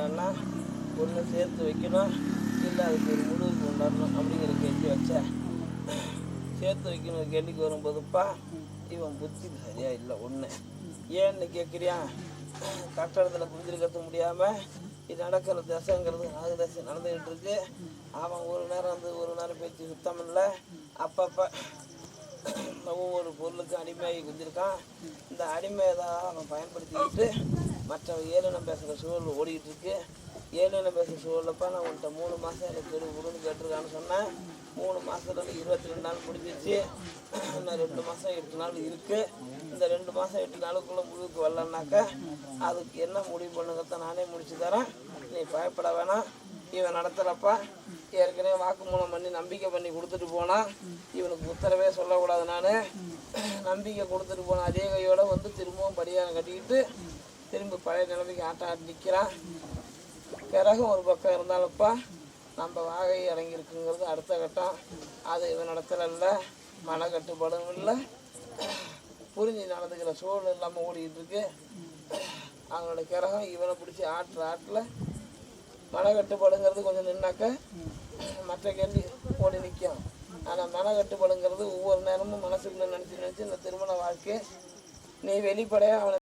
என்னென்னா ஒன்று சேர்த்து வைக்கணும். இல்லை அதுக்கு ஒரு முழுவதுக்கு கொண்டாடணும் அப்படிங்கிற கேள்வி வச்சேன் சேர்த்து வைக்கணும் கேள்விக்கு வரும்போதுப்பா இவன் புத்தி சரியாக இல்லை ஒன்று ஏன்னு கேட்குறியா கட்டடத்தில் புரிஞ்சிருக்கிறது முடியாமல் இது நடக்கிற தசைங்கிறது நாலு தசை நடந்துக்கிட்டு இருக்கு அவன் ஒரு நேரம் வந்து ஒரு நேரம் பேச்சு சுத்தம் இல்லை. அப்பப்போ ஒவ்வொரு பொருளுக்கும் அடிமையாகி குஞ்சிருக்கான் இந்த அடிமையை தான் அவன் பயன்படுத்திக்கிட்டு மற்ற ஏழனம் பேசுகிற சூழல் ஓடிக்கிட்டு இருக்கு ஏழனம் பேசுகிற சூழலப்பா நான் உன்கிட்ட மூணு மாதம் எனக்கு கெடு கொடுன்னு கேட்டிருக்கான்னு சொன்னேன். மூணு மாதத்துல இருபத்தி ரெண்டு நாள் முடிஞ்சிச்சு இன்னும் ரெண்டு மாதம் எட்டு நாள் இருக்குது இந்த ரெண்டு மாதம் எட்டு நாளுக்குள்ளே முடிவுக்கு வரலன்னாக்கா அதுக்கு என்ன முடிவு பண்ணுங்கத்தான் நானே முடிச்சு தரேன். நீ பயப்பட வேணாம். இவன் நடத்துகிறப்பா ஏற்கனவே வாக்குமூலம் பண்ணி நம்பிக்கை பண்ணி கொடுத்துட்டு போனான் இவனுக்கு உத்தரவே சொல்லக்கூடாது நான். நம்பிக்கை கொடுத்துட்டு போன அதே கையோடு வந்து திரும்பவும் பரிகாரம் கட்டிக்கிட்டு திரும்ப பழைய நிலைமைக்கு ஆட்டம் ஆடி நிற்கிறான் பிறகு ஒரு பக்கம் இருந்தாலும்ப்பா நம்ம வாகை இறங்கியிருக்குங்கிறது அடுத்த கட்டம். அது இவன் இடத்துல இல்லை மன கட்டுப்பாடும் இல்லை. புரிஞ்சு நடந்துக்கிற சூழல் இல்லாமல் ஓடிக்கிட்டு இருக்கு அவனோட கிரகம் இவனை பிடிச்சி ஆட்டுற ஆட்டில் மன கட்டுப்பாடுங்கிறது கொஞ்சம் நின்னாக்க மற்ற கேள்வி ஓடி நிற்கும் ஆனால் மன கட்டுப்பாடுங்கிறது ஒவ்வொரு நேரமும் மனசுக்குள்ள நினச்சி நினச்சி இந்த திருமண வாழ்க்கை நீ வெளிப்படையாக அவனை